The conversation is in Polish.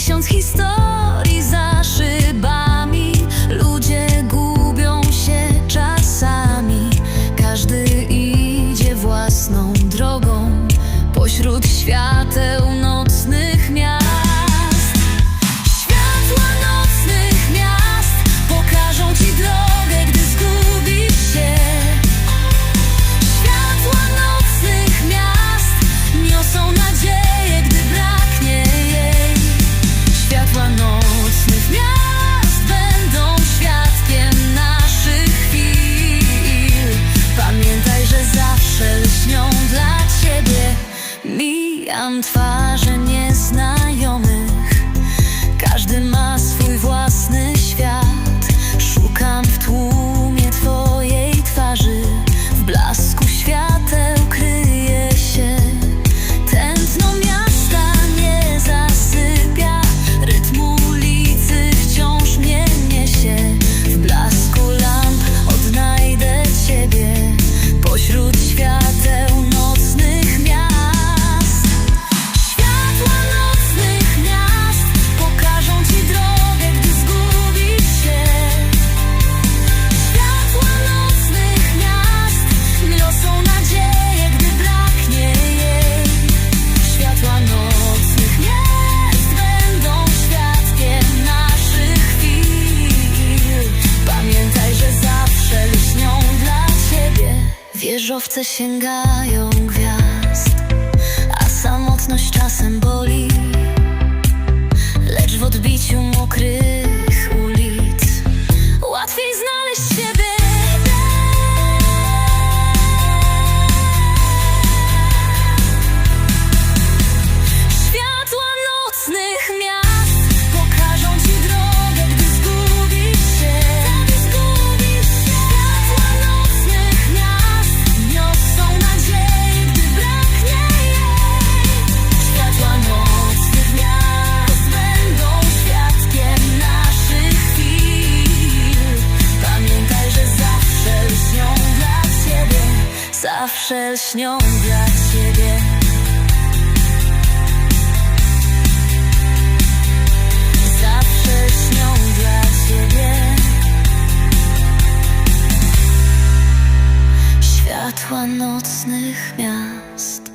tysiąc historii za szybami. Ludzie gubią się czasami. Każdy idzie własną drogą. Pośród świateł no, twarze nieznajomych. Każdy ma Wieżowce sięgają gwiazd, a samotność czasem boli. Lecz w odbiciu mokrych ulic łatwiej znaleźć siebie. Zawsze dla ciebie. Zawsze śnią dla ciebie Światła nocnych miast